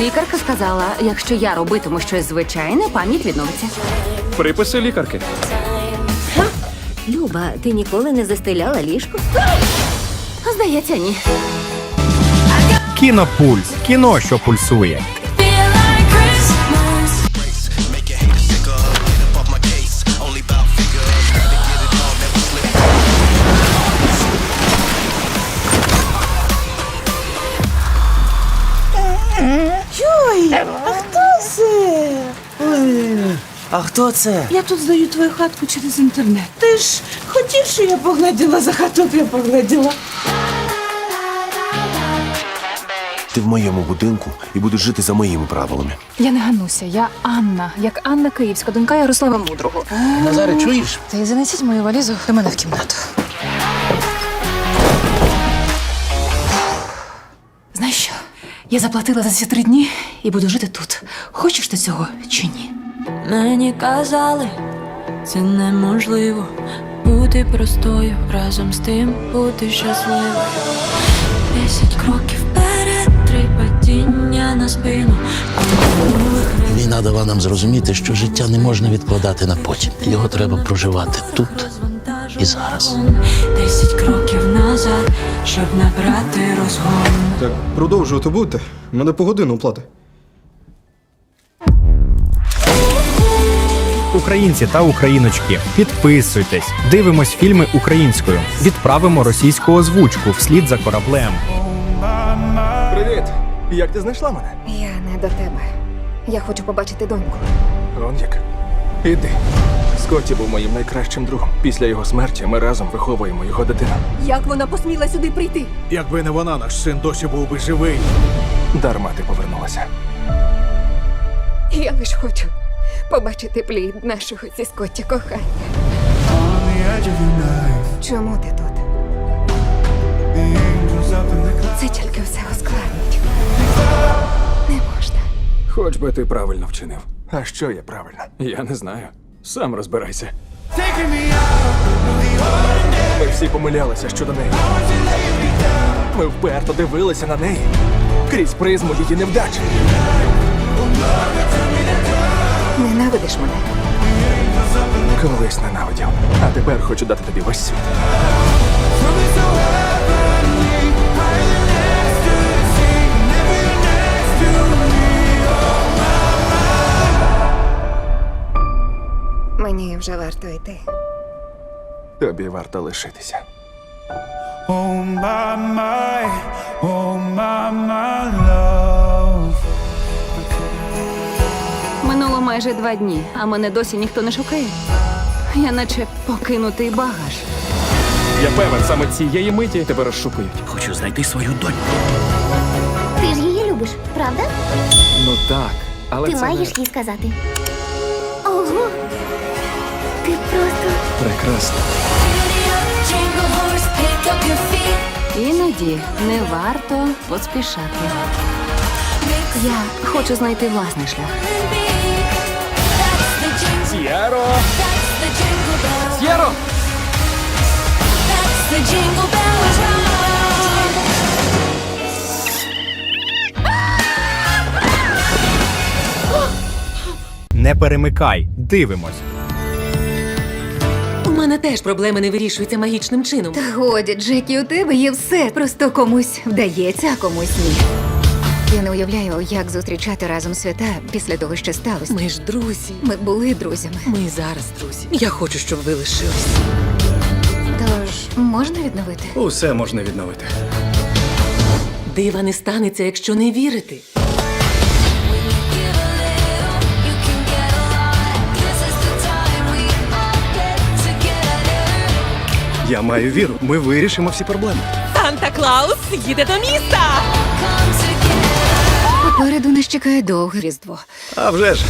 Лікарка сказала, якщо я робитиму щось звичайне, пам'ять відновиться. Приписи лікарки. Люба, ти ніколи не застеляла ліжко? Здається, ні. Кінопульс. Кіно, що пульсує. А хто це? Я тут здаю твою хатку через інтернет. Ти ж хотів, що я погляділа за хату, б я погляділа. Ти в моєму будинку і будеш жити за моїми правилами. Я не Гануся, я Анна, як Анна Київська, донька Ярослава Мудрого. Назаре, чуєш? Ти занесіть мою валізу до мене в кімнату. Знаєш що? Я заплатила за ці три дні і буду жити тут. Хочеш ти цього чи ні? Мені казали, це неможливо бути простою, разом з тим бути щасливою. Десять кроків вперед, три падіння на спину. Війна дала нам зрозуміти, що життя не можна відкладати на потім. Його треба проживати тут і зараз. Десять кроків назад, щоб набрати розгон. Так продовжувати будете? Мене по годину плати. Українці та україночки, підписуйтесь, дивимось фільми українською, відправимо російську озвучку вслід за кораблем. Привіт! Як ти знайшла мене? Я не до тебе. Я хочу побачити доньку. Он як. Іди. Скотті був моїм найкращим другом. Після його смерті ми разом виховуємо його дитину. Як вона посміла сюди прийти? Якби не вона, наш син досі був би живий. Дарма ти повернулася. Я лиш хочу побачити плід нашого зі Скотті кохання. Чому ти тут? Це тільки все ускладнить. Не можна. Хоч би ти правильно вчинив. А що є правильно? Я не знаю. Сам розбирайся. Ми всі помилялися щодо неї. Ми вперто дивилися на неї крізь призму її невдачі. Ненавидиш мене. Колись ненавидів. А тепер хочу дати тобі весь світ. Мені вже варто йти. Тобі варто лишитися. Минуло майже два дні, а мене досі ніхто не шукає. Я наче покинутий багаж. Я певен, саме цієї миті тебе розшукують. Хочу знайти свою доньку. Ти ж її любиш, правда? Ну так, але Ти це маєш їй сказати. Ого! Ти просто. не прекрасно. Іноді не варто поспішати. Я хочу знайти власний шлях. Сєро! Сєро! Не перемикай, дивимось. У мене теж проблеми не вирішуються магічним чином. Та годі, Джекі, у тебе є все. Просто комусь вдається, а комусь ні. Я не уявляю, як зустрічати разом свята після того, що сталося. Ми ж друзі. Ми були друзями. Ми зараз друзі. Я хочу, щоб ви лишились. Тож можна відновити? Усе можна відновити. Дива не станеться, якщо не вірити. Я маю віру. Ми вирішимо всі проблеми. Санта Клаус їде до міста. Попереду нас чекає довге різдво. А вже ж.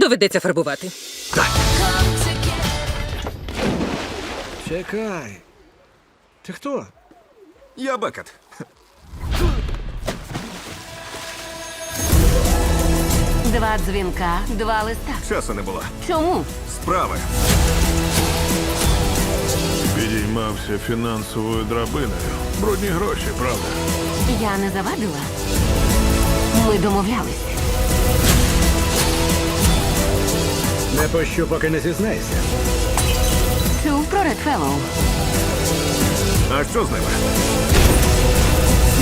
Доведеться фарбувати. Чекай. Ти хто? Я Бекет. Два дзвінка, два листа. Часу не було. Чому? Справи. Підіймався фінансовою драбиною. Брудні гроші, правда? Я не завадила. Ми домовлялись. Не пощу, поки не зізнайся. Чув про Fellow. А що з ними?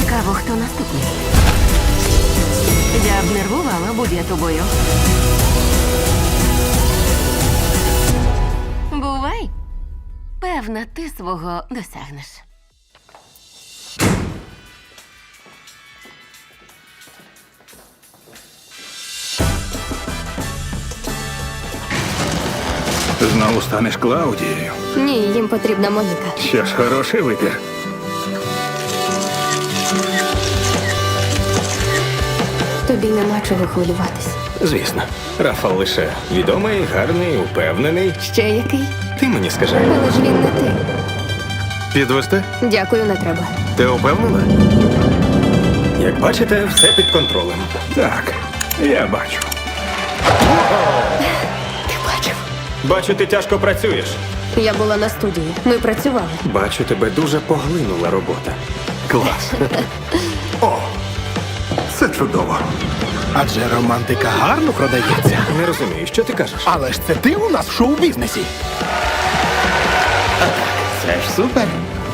Цікаво, хто наступний. Я б нервувала, будь я тобою. Певна, ти свого досягнеш. Знову станеш Клаудією. Ні, їм потрібна Моніка. Що ж, хороший вибір. Тобі нема чого хвилюватись. Звісно, Рафал лише відомий, гарний, упевнений. Ще який? Ти мені скажи. Але ж він не ти. Підвести? Дякую, не треба. Ти упевнена? Як бачите, все під контролем. Так, я бачу. Ти бачив? Бачу, ти тяжко працюєш. Я була на студії. Ми працювали. Бачу, тебе дуже поглинула робота. Клас. О, це чудово. Адже романтика гарно продається. Не розумію, що ти кажеш. Але ж це ти у нас в шоу-бізнесі. Це ж супер.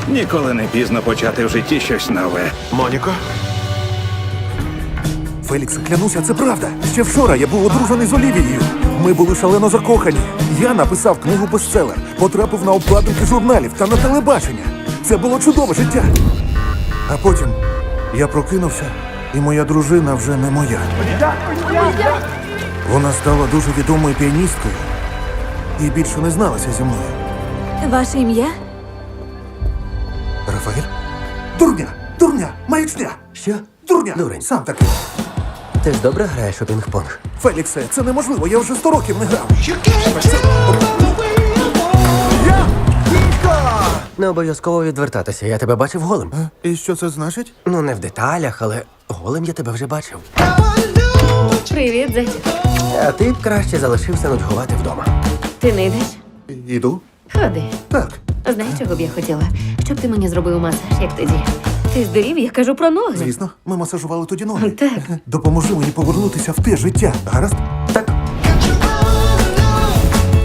Ніколи не пізно почати в житті щось нове. Моніко? Фелікс, клянуся, це правда. Ще вчора я був одружений з Олівією. Ми були шалено закохані. Я написав книгу бестселер, потрапив на обкладинки журналів та на телебачення. Це було чудове життя. А потім я прокинувся, і моя дружина вже не моя. Вона стала дуже відомою піаністкою і більше не зналася зі мною. Ваше ім'я? Рафаель? Дурня! Дурня! Маячня! Що? Дурня! Дурень. Сам такий. Ти ж добре граєш у пінг-понг? Феліксе, це неможливо, я вже сто років не грав. Не обов'язково відвертатися, я тебе бачив голим. І що це значить? Ну, не в деталях, але голим я тебе вже бачив. Привіт, зайчик. А ти б краще залишився нудьгувати вдома. Ти не йдеш? Іду? Ходи. Так. Знаєш, чого б я хотіла? Щоб ти мені зробив масаж, як тоді. Ти здурів, я кажу про ноги. Звісно, ми масажували тоді ноги. Так. Допоможи мені повернутися в те життя. Гаразд? Так.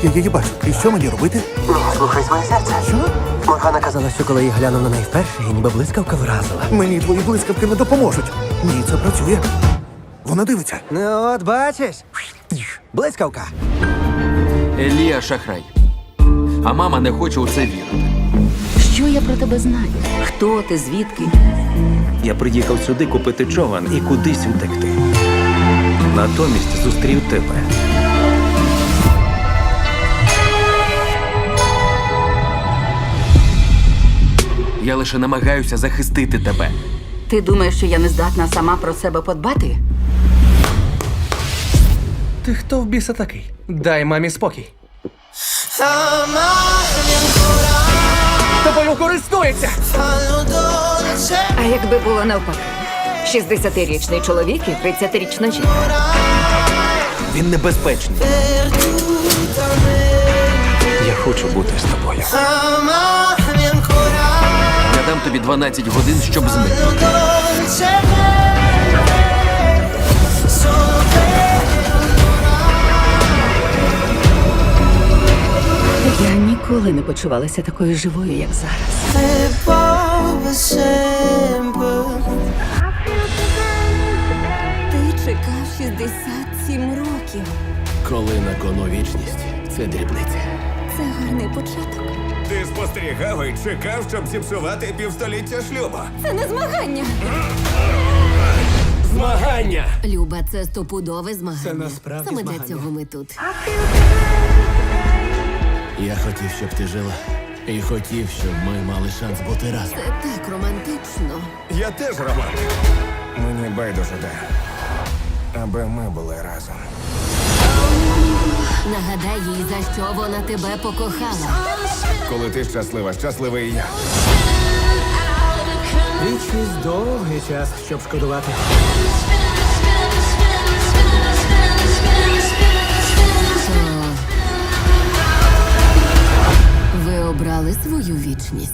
Я її бачу. І що мені робити? Ну, слухай своє серце. Моргана казала, що коли я глянув на неї вперше, її ніби блискавка вразила. Мені твої блискавки не допоможуть. Ні, це працює. Вона дивиться. Ну, от бачиш. Блискавка. Елія Шахрай. А мама не хоче у це вірити. Що я про тебе знаю? Хто ти, звідки? Я приїхав сюди купити човен і кудись утекти. Натомість зустрів тебе. Я лише намагаюся захистити тебе. Ти думаєш, що я не здатна сама про себе подбати? Ти хто в біса такий? Дай мамі спокій. Тобою користується! А якби було навпаки? 60-річний чоловік і 30-річна жінка. Він небезпечний. Я хочу бути з тобою. Тобі 12 годин, щоб зникнути. Я ніколи не почувалася такою живою, як зараз. Ти чекав 67 років. Коли на кону вічність, це дрібниця. Це гарний початок. Ти спостерігав і чекав, щоб зіпсувати півстоліття шлюбу. Це не змагання. Змагання! Люба, це стопудове змагання. Це насправді Саме змагання. для цього ми тут. Я хотів, щоб ти жила. І хотів, щоб ми мали шанс бути разом. Це так романтично. Я теж Роман. Мені байдуже де. Аби ми були разом. Нагадай їй, за що вона тебе покохала. Коли ти щаслива, щасливий і я. Вічність довгий час, щоб шкодувати. Ви обрали свою вічність.